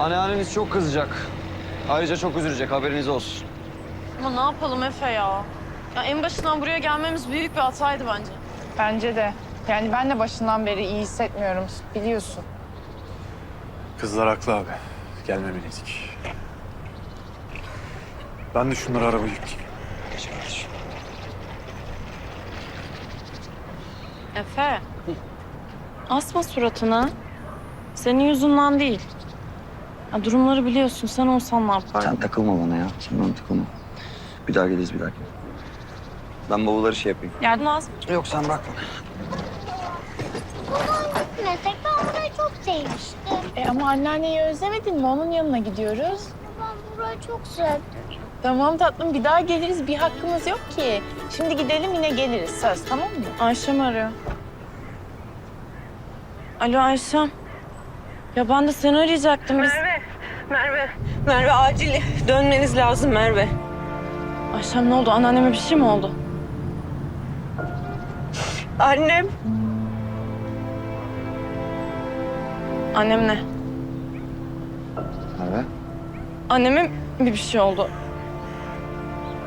Anneanneniz çok kızacak. Ayrıca çok üzülecek haberiniz olsun. Ama ne yapalım Efe ya? Ya en başından buraya gelmemiz büyük bir hataydı bence. Bence de. Yani ben de başından beri iyi hissetmiyorum biliyorsun. Kızlar haklı abi. Gelmemeliydik. Ben de şunları arabaya yükleyeyim. Geç kardeşim. Efe. Asma suratını. Senin yüzünden değil. Ya durumları biliyorsun. Sen olsan ne yapardın? Sen takılma bana ya. Sen bana takılma. Bir daha geliriz bir dahaki. Ben bavulları şey yapayım. Yardım lazım. Yok sen bırak bana. Gitmesek ben burayı çok sevmiştim. E ama anneanneyi özlemedin mi? Onun yanına gidiyoruz. Ben burayı çok sevdim. Tamam tatlım bir daha geliriz. Bir hakkımız yok ki. Şimdi gidelim yine geliriz. Söz tamam mı? Ayşem arıyor. Alo Ayşem. Ya ben de seni arayacaktım. Biz... Merve, Merve, acil dönmeniz lazım Merve. Ayşem ne oldu? Anneanneme bir şey mi oldu? Annem, Annem ne? Merve. Anneme mi bir şey oldu?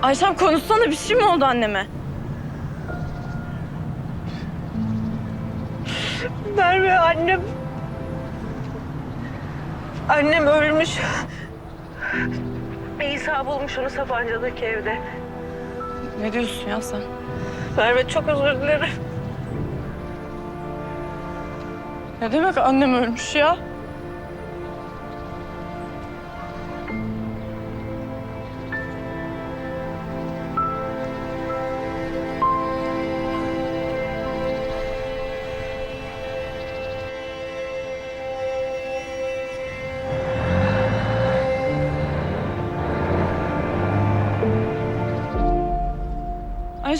Ayşem konuşsana bir şey mi oldu anneme? Merve annem. Annem ölmüş. İsa bulmuş onu Sapanca'daki evde. Ne diyorsun ya sen? Merve çok özür dilerim. Ne demek annem ölmüş ya?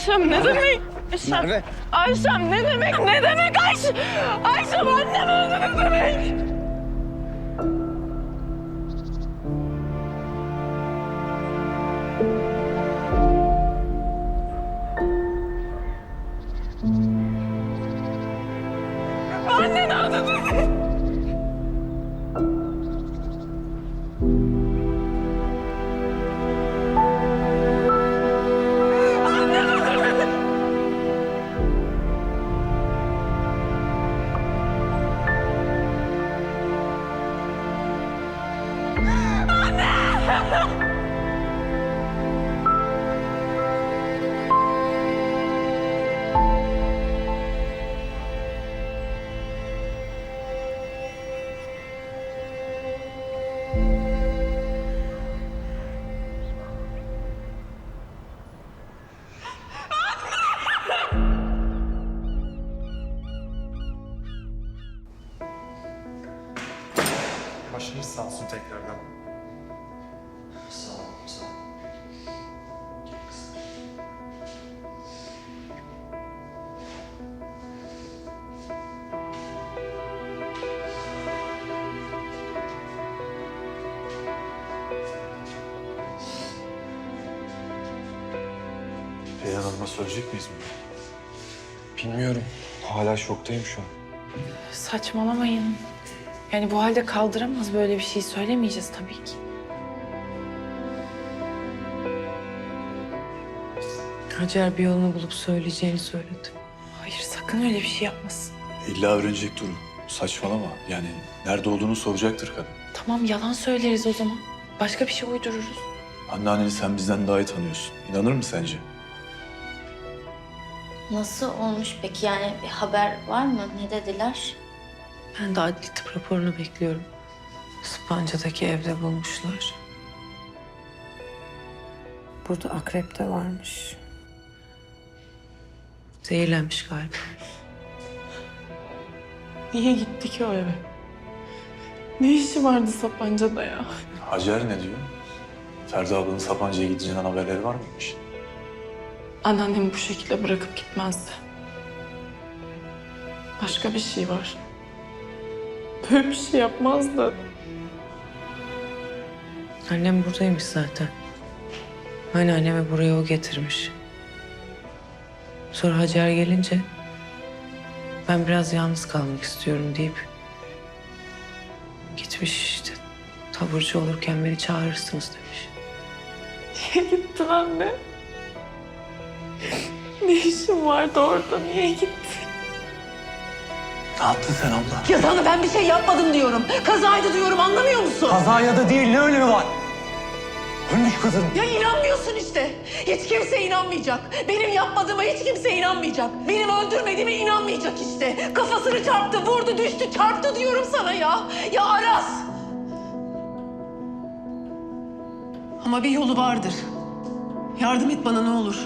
Ayşem ne demek? Ayşem. Merve. Ayşem ne demek? Ne demek Ayşem? Ayşem annem öldü ne demek? Söyleyecek miyiz bunu? Bilmiyorum. Hala şoktayım şu an. Saçmalamayın. Yani bu halde kaldıramaz böyle bir şey söylemeyeceğiz tabii ki. Hacer bir yolunu bulup söyleyeceğini söyledi. Hayır sakın öyle bir şey yapmasın. İlla öğrenecek Duru. Saçmalama. Yani nerede olduğunu soracaktır kadın. Tamam yalan söyleriz o zaman. Başka bir şey uydururuz. Anneanneni sen bizden daha iyi tanıyorsun. İnanır mı sence? Nasıl olmuş peki yani bir haber var mı? Ne dediler? Ben de adli tıp raporunu bekliyorum. Spanca'daki evde bulmuşlar. Burada akrep de varmış. Zehirlenmiş galiba. Niye gitti ki o eve? Ne işi vardı Sapanca'da ya? Hacer ne diyor? Ferdi ablanın Sapanca'ya gideceğinden haberleri var mıymış? Anneannemi bu şekilde bırakıp gitmezdi. Başka bir şey var. Böyle bir şey yapmazdı. Annem buradaymış zaten. Hani annemi buraya o getirmiş. Sonra Hacer gelince ben biraz yalnız kalmak istiyorum deyip gitmiş işte. taburcu olurken beni çağırırsınız demiş. Niye gittin anne? Ne işin vardı orada? Niye gittin? Ne yaptın sen abla? Ya sana ben bir şey yapmadım diyorum. Kazaydı diyorum anlamıyor musun? Kaza ya da değil ne önemi var? Ölmüş kızım. Ya inanmıyorsun işte. Hiç kimse inanmayacak. Benim yapmadığıma hiç kimse inanmayacak. Benim öldürmediğime inanmayacak işte. Kafasını çarptı, vurdu, düştü, çarptı diyorum sana ya. Ya Aras. Ama bir yolu vardır. Yardım et bana ne olur.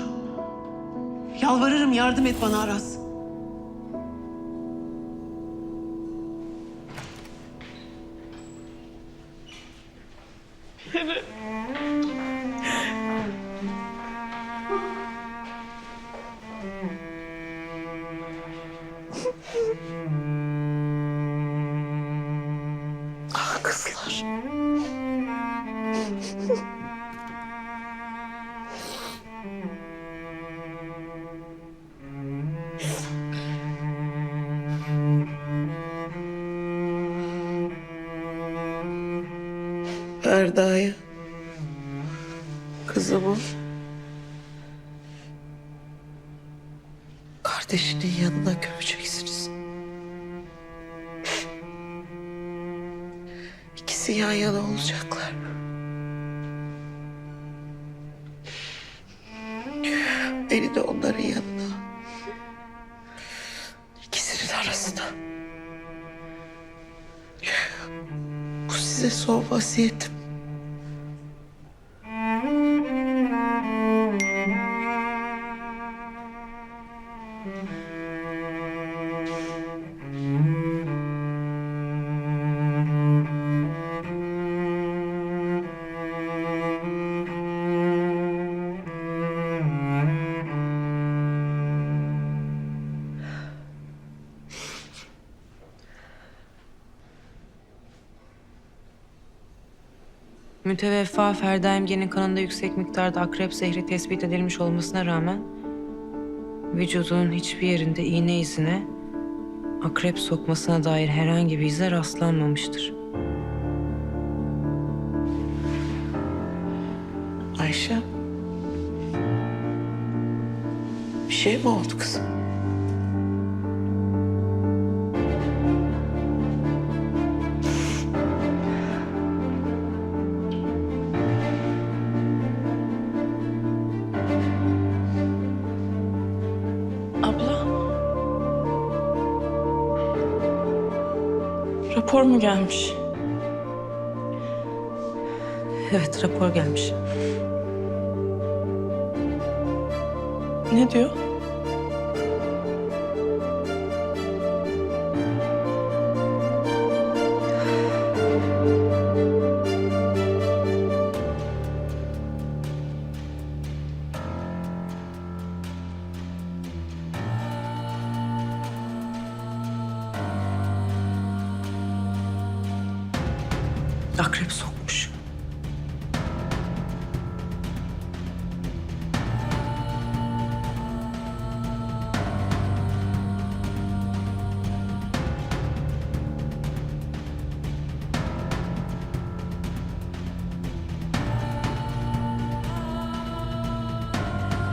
Yalvarırım yardım et bana Aras. Ah kızlar. Ferda'yı, kızımı kardeşinin yanına gömeceksiniz. İkisi yan yana olacaklar. Beni de onların yanına. İkisinin arasına. Bu size son vasiyetim. Müteveffa Ferda Emge'nin kanında yüksek miktarda akrep zehri tespit edilmiş olmasına rağmen vücudunun hiçbir yerinde iğne izine akrep sokmasına dair herhangi bir ize rastlanmamıştır. Ayşe. Bir şey mi oldu kızım? Rapor mu gelmiş? Evet rapor gelmiş. Ne diyor? Akrep sokmuş.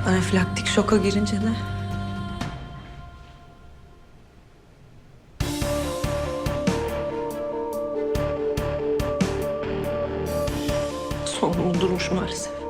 Anafilaktik şoka girince ne? varsa.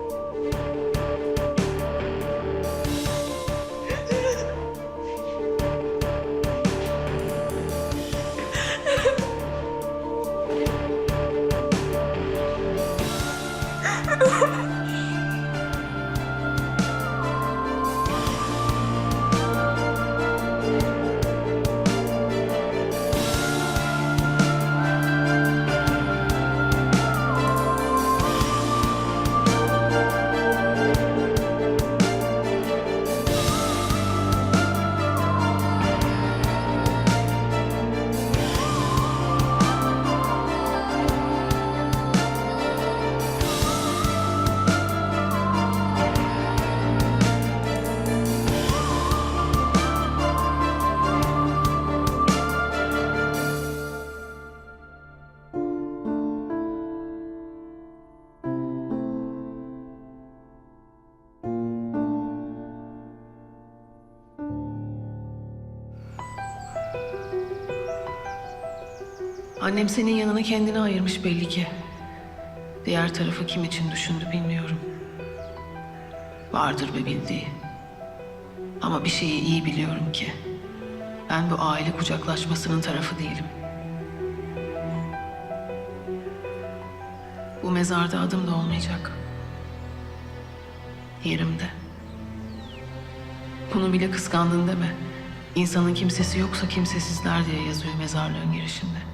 Annem senin yanına kendini ayırmış belli ki. Diğer tarafı kim için düşündü bilmiyorum. Vardır bir bildiği. Ama bir şeyi iyi biliyorum ki. Ben bu aile kucaklaşmasının tarafı değilim. Bu mezarda adım da olmayacak. Yerimde. Bunu bile kıskandın deme. İnsanın kimsesi yoksa kimsesizler diye yazıyor mezarlığın girişinde.